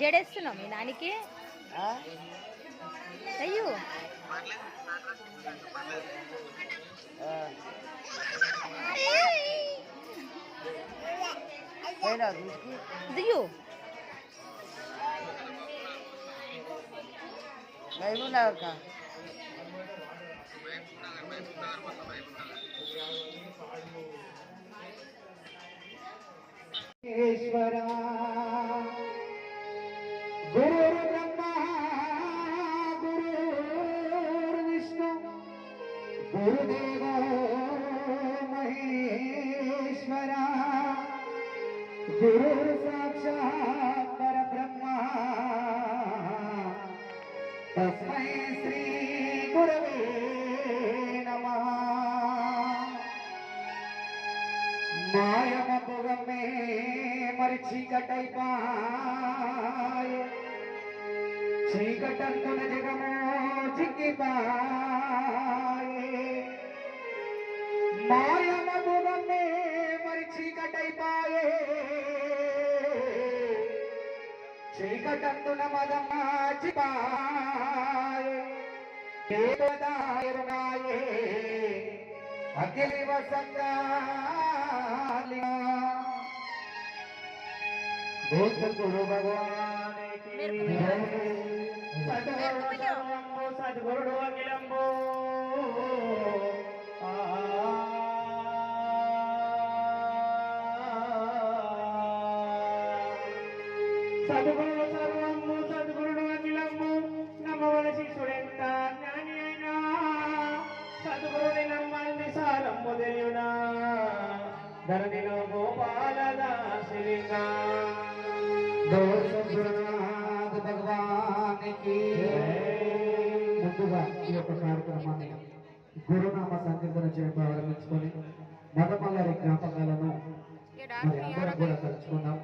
జడేస్తున్నావు మీ నానికి ఆ? అయ్యో ఆ. పోయినా దూసుకి దియు మైమున్నా అక్క ఈశ్వరా గురు గురుదేవ మహేశ్వర గురు సాక్షాత్ పరబ్రహ్మ తస్మై శ్రీ గురవే నమః మాయమపుగమే మరి చీకటైపాయ చీకటంతున జగమో చిక్కిపాయే మాయమపుగమే మరి చీకటైపాయే. చీకటంతున మదమా చిపాయే. దేవదాయరునాయే అఖిలి వసంగాలినా బుద్ధ గురు భగవాన్ సద్గురు సద్గురుడు సర్వంబు సద్గురుడు అఖిలంబు నమ్మవల శిష్యుడెంత జ్ఞాని అయినా. సద్గురుని నమ్మంది సారమ్ము తెలియునా? ధరణిలో గోపాలదాసిలింగా గురునాథ భగవానికి. ముందుగా ఈ యొక్క కార్యక్రమాన్ని గురునామ సంకీర్తన చేయడం ప్రారంభించుకొని మదమల్లారి జ్ఞాపకాలను మరి అందరం కూడా తలుచుకున్నాం